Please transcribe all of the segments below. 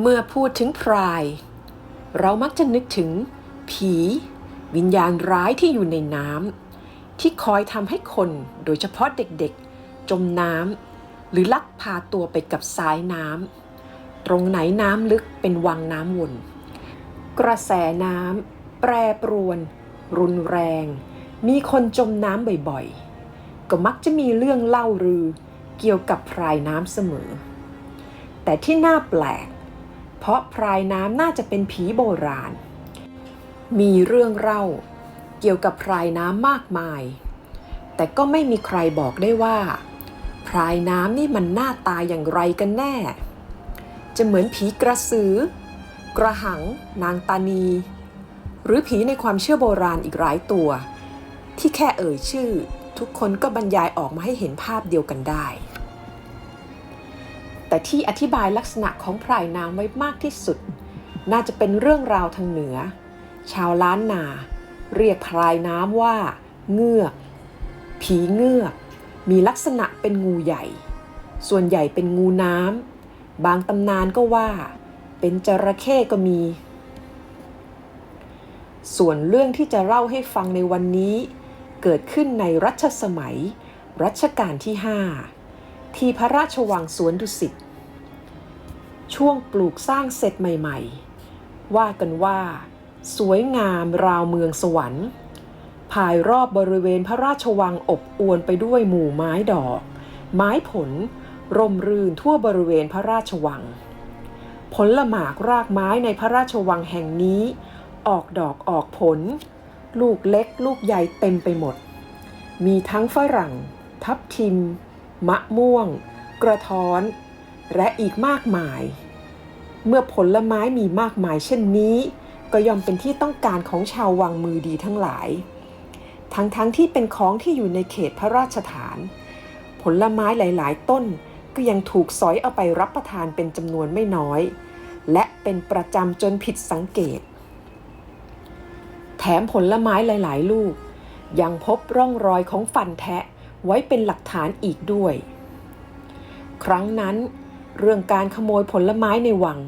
เมื่อพูดถึงพราย เรามักจะนึกถึง ผี วิญญาณร้ายที่อยู่ในน้ำที่คอยทำให้คนโดยเฉพาะเด็กๆ จมน้ำหรือลักพาตัวไปกับสายน้ำตรงไหนน้ำลึกเป็นวังน้ำวน กระแสน้ำแปรปรวน รุนแรง มีคนจมน้ำบ่อยๆ ก็มักจะมีเรื่องเล่าลือเกี่ยวกับพรายน้ำเสมอ แต่ที่น่าแปลก เพราะพรายน้ำน่าจะเป็นผีโบราณ มีเรื่องเล่าเกี่ยวกับพรายน้ำมากมาย แต่ก็ไม่มีใครบอกได้ว่า พรายน้ำนี่มันหน้าตาอย่างไรกันแน่ จะเหมือนผีกระสือ กระหัง นางตานี หรือผีในความเชื่อโบราณอีกหลายตัว ที่แค่เอ่ยชื่อ ทุกคนก็บรรยายออกมาให้เห็นภาพเดียวกันได้ แต่ที่อธิบายลักษณะของพรายน้ำไว้มากที่สุด น่าจะเป็นเรื่องราวทางเหนือ ชาวล้านนา เรียกพรายน้ำว่า เงือก ผีเงือก มีลักษณะเป็นงูใหญ่ ส่วนใหญ่เป็นงูน้ำ บางตำนานก็ว่า เป็นจระเข้ก็มี ส่วนเรื่องที่จะเล่าให้ฟังในวันนี้ เกิดขึ้นในรัชสมัย รัชกาลที่5 ที่พระราชวังสวนดุสิต ช่วงปลูกสร้างเสร็จใหม่ ๆ ว่ากันว่า สวยงามราวเมืองสวรรค์ ภายรอบบริเวณพระราชวังอบอวลไปด้วยหมู่ไม้ดอก ไม้ผล ร่มรื่นทั่วบริเวณพระราชวัง ผลละหมากรากไม้ในพระราชวังแห่งนี้ ออกดอกออกผล ลูกเล็กลูกใหญ่เต็มไปหมด มีทั้งฝรั่ง ทับทิม มะม่วง กระท้อน และอีกมากมาย เมื่อผลไม้มีมากมายเช่นนี้ ก็ย่อมเป็นที่ต้องการของชาววังมือดีทั้งหลาย ทั้งๆทที่เป็นของที่อยู่ในเขตพระราชฐาน ผลไม้หลายๆ ต้นก็ยังถูกสอยเอาไปรับประทานเป็นจำนวนไม่น้อย และเป็นประจำจนผิดสังเกต แถมผลไม้หลาย ๆ ลูก ยังพบร่องรอยของฟันแทะ ไว้เป็นหลักฐานอีกด้วย ครั้งนั้น เรื่องการขโมยผลไม้ในวัง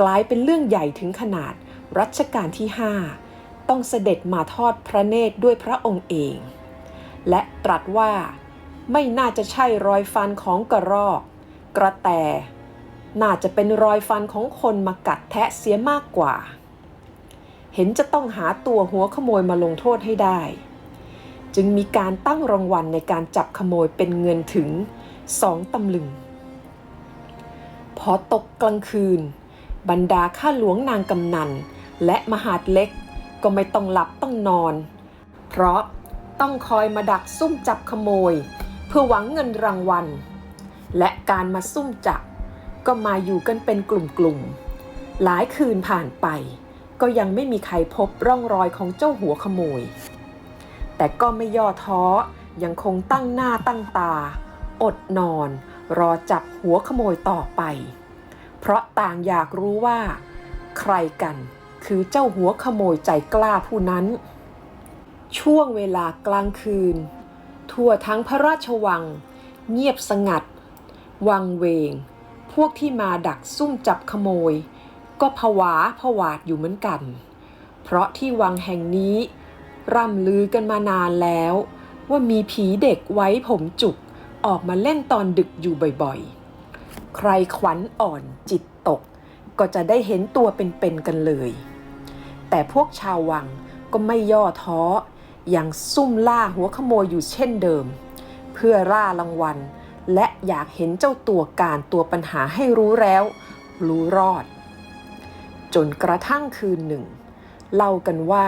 กลายเป็นเรื่องใหญ่ถึงขนาดรัชกาลที่5ต้องเสด็จมาทอดพระเนตรด้วยพระองค์เอง และตรัสว่าไม่น่าจะใช่รอยฟันของกระรอก กระแต น่าจะเป็นรอยฟันของคนมากัดแทะเสียมากกว่า เห็นจะต้องหาตัวหัวขโมยมาลงโทษให้ได้ จึงมีการตั้งรางวัลในการจับขโมยเป็นเงินถึงสองตำลึง พอตกกลางคืน บรรดาข้าหลวงนางกำนัน และมหาดเล็กก็ไม่ต้องหลับต้องนอน เพราะต้องคอยมาดักซุ่มจับขโมย เพื่อหวังเงินรางวัล และการมาซุ่มจับ ก็มาอยู่กันเป็นกลุ่มๆหลายคืนผ่านไป ก็ยังไม่มีใครพบร่องรอยของเจ้าหัวขโมย แต่ก็ไม่ย่อท้อ ยังคงตั้งหน้าตั้งตา อดนอน รอจับหัวขโมยต่อไป เพราะต่างอยากรู้ว่า ใครกันคือเจ้าหัวขโมยใจกล้าผู้นั้น ช่วงเวลากลางคืน ทั่วทั้งพระราชวัง เงียบสงัด วังเวง พวกที่มาดักซุ่มจับขโมย ก็ผวาผวาดอยู่เหมือนกัน เพราะที่วังแห่งนี้ ร่ำลือกันมานานแล้ว ว่ามีผีเด็กไว้ผมจุก ออกมาเล่นตอนดึกอยู่บ่อยๆ ใครขวัญอ่อนจิตตก ก็จะได้เห็นตัวเป็นๆกันเลย แต่พวกชาววังก็ไม่ย่อท้อยังซุ่มล่าหัวขโมยอยู่เช่นเดิม เพื่อล่ารางวัล และอยากเห็นเจ้าตัวการตัวปัญหาให้รู้แล้ว รู้รอด จนกระทั่งคืนหนึ่ง เล่ากันว่า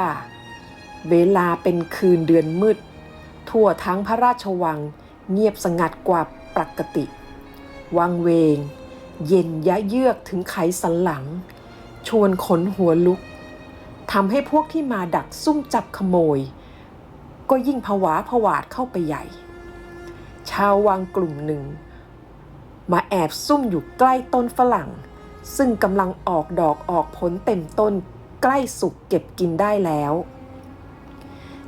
เวลาเป็นคืนเดือนมืด ทั่วทั้งพระราชวังเงียบสงัดกว่าปกติ วังเวง เย็นยะเยือกถึงไขสันหลัง ชวนขนหัวลุกทำให้พวกที่มาดักซุ่มจับขโมย ก็ยิ่งผวาผวาดเข้าไปใหญ่ ชาววังกลุ่มหนึ่ง มาแอบซุ่มอยู่ใกล้ต้นฝรั่ง ซึ่งกำลังออกดอกออกผลเต็มต้นใกล้สุกเก็บกินได้แล้ว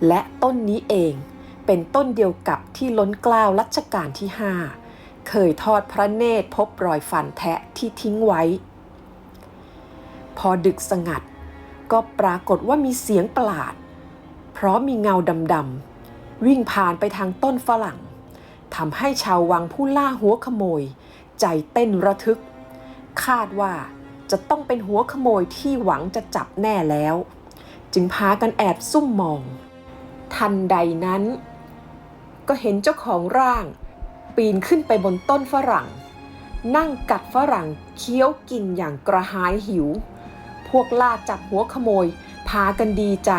และต้นนี้เองเป็นต้นเดียวกับที่ล้นกล้าวรัชกาลที่5เคยทอดพระเนตรพบรอยฟันแทะที่ทิ้งไว้พอดึกสงัด ก็ปรากฏว่ามีเสียงประหลาด เพราะมีเงาดำๆวิ่งผ่านไปทางต้นฝรั่งทำให้ชาววังผู้ล่าหัวขโมย ใจเต้นระทึก คาดว่าจะต้องเป็นหัวขโมยที่หวังจะจับแน่แล้ว จึงพากันแอบซุ่มมอง ทันใดนั้น ก็เห็นเจ้าของร่าง ปีนขึ้นไปบนต้นฝรั่ง นั่งกัดฝรั่งเคี้ยวกินอย่างกระหายหิว พวกล่าจับหัวขโมย พากันดีใจ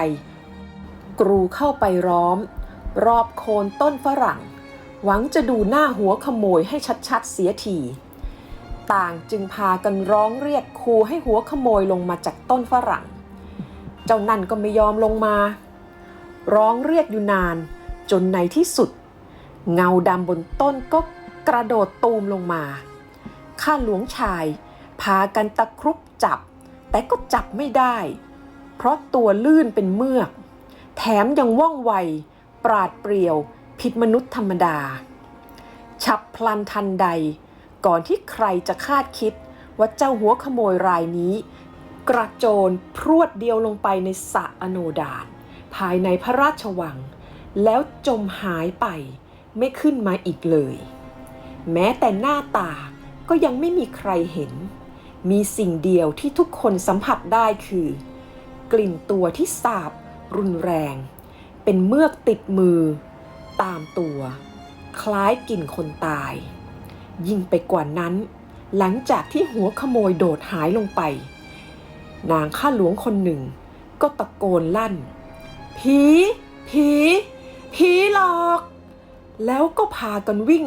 กรูเข้าไปร้อม รอบโคนต้นฝรั่ง หวังจะดูหน้าหัวขโมยให้ชัดๆเสียทีต่างจึงพากันร้องเรียกครูให้หัวขโมยลงมาจากต้นฝรั่ง เจ้านั่นก็ไม่ยอมลงมา ร้องเรียกอยู่นาน จนในที่สุด เงาดำบนต้นก็กระโดดตูมลงมา ข้าหลวงชายพากันตะครุบจับ แต่ก็จับไม่ได้ เพราะตัวลื่นเป็นเมือก แถมยังว่องไว ปราดเปรียว ผิดมนุษย์ธรรมดา ฉับพลันทันใด ก่อนที่ใครจะคาดคิดว่าเจ้าหัวขโมยรายนี้ กระโจนพรวดเดียวลงไปในสระอโนดาต ภายในพระราชวัง แล้วจมหายไปไม่ขึ้นมาอีกเลย แม้แต่หน้าตาก็ยังไม่มีใครเห็น มีสิ่งเดียวที่ทุกคนสัมผัสได้คือ กลิ่นตัวที่สาบ รุนแรง เป็นเมือกติดมือ ตามตัว คล้ายกลิ่นคนตาย ยิ่งไปกว่านั้น หลังจากที่หัวขโมยโดดหายลงไป นางข้าหลวงคนหนึ่งก็ตะโกนลั่น ผี ผี ผีหลอก แล้วก็พากันวิ่ง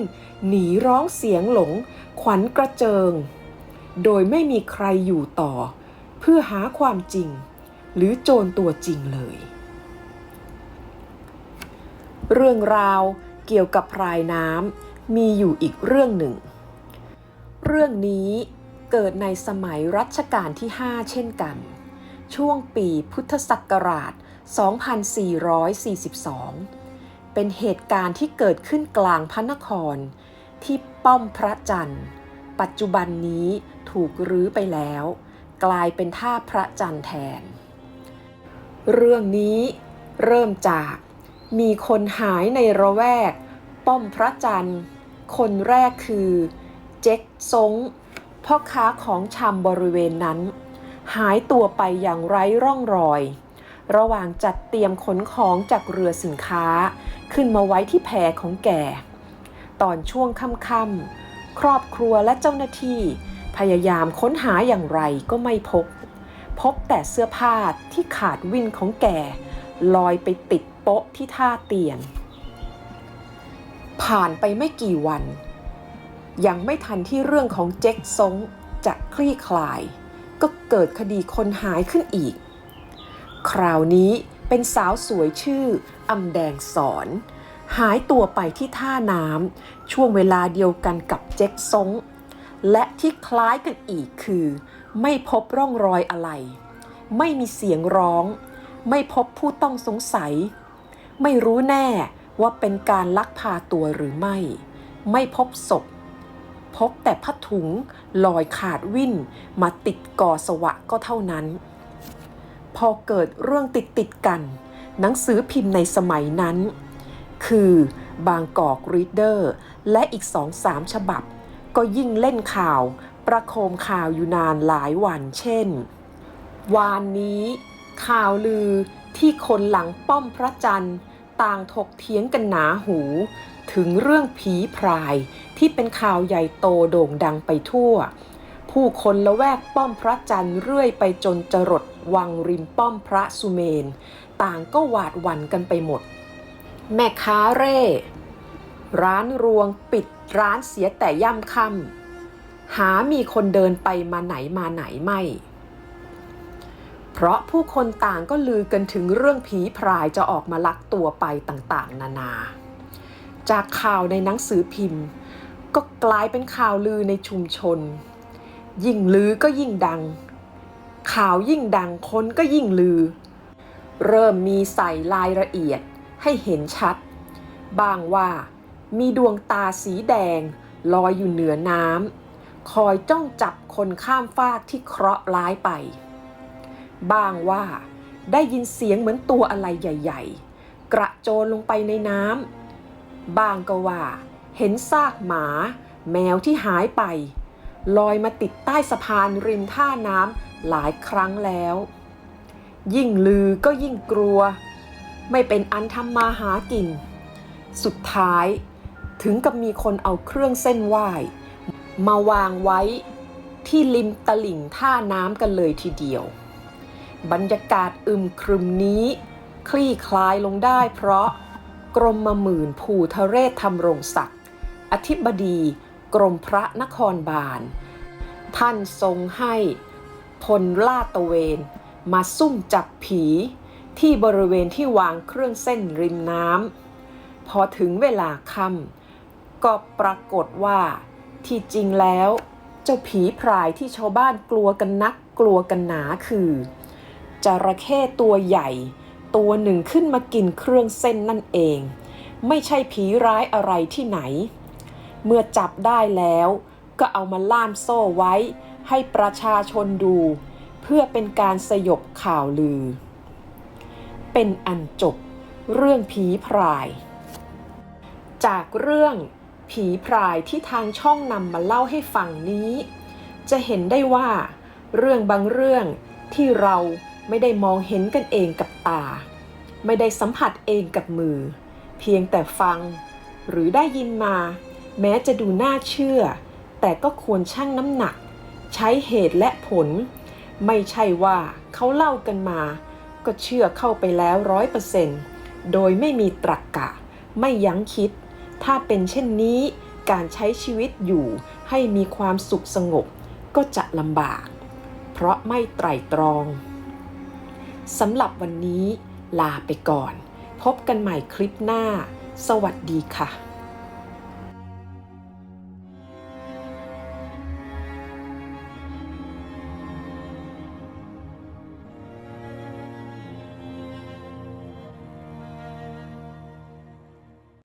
หนีร้องเสียงหลง ขวัญกระเจิง โดยไม่มีใครอยู่ต่อ เพื่อหาความจริง หรือโจรตัวจริงเลย เรื่องราวเกี่ยวกับพรายน้ำมีอยู่อีกเรื่องหนึ่ง เรื่องนี้เกิดในสมัยรัชกาลที่ 5 เช่นกัน ช่วงปีพุทธศักราช 2442 เป็นเหตุการณ์ที่เกิดขึ้นกลางพระนคร ที่ป้อมพระจันทร์ ปัจจุบันนี้ถูกรื้อไปแล้ว กลายเป็นท่าพระจันทร์แทน เรื่องนี้เริ่มจากมีคนหายในระแวก ป้อมพระจันทร์ คนแรกคือ เจ๊กซงพ่อค้าของชำบริเวณนั้น หายตัวไปอย่างไร้ร่องรอย ระหว่างจัดเตรียมขนของจากเรือสินค้า ขึ้นมาไว้ที่แพของแก ตอนช่วงค่ำๆครอบครัวและเจ้าหน้าที่ พยายามค้นหาอย่างไรก็ไม่พบ พบแต่เสื้อผ้าที่ขาดวินของแกลอยไปติดโป๊ะที่ท่าเตียนผ่านไปไม่กี่วัน ยังไม่ทันที่เรื่องของเจ็กซงจะคลี่คลาย ก็เกิดคดีคนหายขึ้นอีก คราวนี้เป็นสาวสวยชื่ออำแดงสอน หายตัวไปที่ท่าน้ำช่วงเวลาเดียวกันกับเจ็กซงและที่คล้ายกันอีกคือ ไม่พบร่องรอยอะไร ไม่มีเสียงร้อง ไม่พบผู้ต้องสงสัย ไม่รู้แน่ว่าเป็นการลักพาตัวหรือไม่ ไม่พบศพ พบแต่ผ้าถุงลอยขาดวิ่นมาติดก่อสวะก็เท่านั้น พอเกิดเรื่องติดติดกัน หนังสือพิมพ์ในสมัยนั้น คือบางกอกรีดเดอร์ และอีกสองสามฉบับ ก็ยิ่งเล่นข่าว ประโคมข่าวอยู่นานหลายวันเช่น วานนี้ ข่าวลือที่คนหลังป้อมพระจันทร์ ต่างถกเถียงกันหนาหู ถึงเรื่องผีพรายที่เป็นข่าวใหญ่โตโด่งดังไปทั่ว ผู้คนละแวกป้อมพระจันทร์เรื่อยไปจนจรดวังริมป้อมพระสุเมน ต่างก็หวาดหวั่นกันไปหมด แม่ค้าเร่ ร้านรวงปิดร้านเสียแต่ย่ำค่ำหามีคนเดินไปมาไหนมาไหนไม่ เพราะผู้คนต่างก็ลือกันถึงเรื่องผีพรายจะออกมาลักตัวไปต่างๆ นานา จากข่าวในหนังสือพิมพ์ ก็กลายเป็นข่าวลือในชุมชน ยิ่งลือก็ยิ่งดัง ข่าวยิ่งดังคนก็ยิ่งลือ เริ่มมีใส่รายละเอียดให้เห็นชัดบ้างว่ามีดวงตาสีแดงลอยอยู่เหนือน้ำคอยจ้องจับคนข้ามฟากที่เคราะห์ร้ายไปบ้างว่าได้ยินเสียงเหมือนตัวอะไรใหญ่ ๆ กระโจนลงไปในน้ำบางก็ว่า เห็นซากหมา แมวที่หายไป ลอยมาติดใต้สะพานริมท่าน้ำหลายครั้งแล้ว ยิ่งลือก็ยิ่งกลัว ไม่เป็นอันทำมาหากิน สุดท้ายถึงกับมีคนเอาเครื่องเส้นไหว้ มาวางไว้ที่ริมตลิ่งท่าน้ำกันเลยทีเดียว บรรยากาศอึมครึมนี้ คลี่คลายลงได้เพราะกรมมหมื่นภูทะเรศธรรมรงศักดิ์อธิบดี กรมพระนครบาล ท่านทรงให้พลลาดตะเวน มาซุ่มจับผีที่บริเวณที่วางเครื่องเส้นริมน้ำพอถึงเวลาค่ำก็ปรากฏว่าที่จริงแล้ว เจ้าผีพรายที่ชาวบ้านกลัวกันนักกลัวกันหนาคือจระเข้ตัวใหญ่ ตัวหนึ่งขึ้นมากินเครื่องเส้นนั่นเอง ไม่ใช่ผีร้ายอะไรที่ไหน เมื่อจับได้แล้ว ก็เอามาล่ามโซ่ไว้ ให้ประชาชนดู เพื่อเป็นการสยบข่าวลือ เป็นอันจบเรื่องผีพราย จากเรื่องผีพรายที่ทางช่องนำมาเล่าให้ฟังนี้ จะเห็นได้ว่า เรื่องบางเรื่องที่เราไม่ได้มองเห็นกันเองกับตา ไม่ได้สัมผัสเองกับมือ เพียงแต่ฟัง หรือได้ยินมา แม้จะดูน่าเชื่อ แต่ก็ควรชั่งน้ำหนัก ใช้เหตุและผล ไม่ใช่ว่าเขาเล่ากันมา ก็เชื่อเข้าไปแล้วร้อยเปอร์เซนต์โดยไม่มีตรรกกะ ไม่ยั้งคิด ถ้าเป็นเช่นนี้การใช้ชีวิตอยู่ให้มีความสุขสงบก็จะลำบาก เพราะไม่ไตร่ตรองสำหรับวันนี้ลาไปก่อน พบกันใหม่คลิปหน้า สวัสดีค่ะ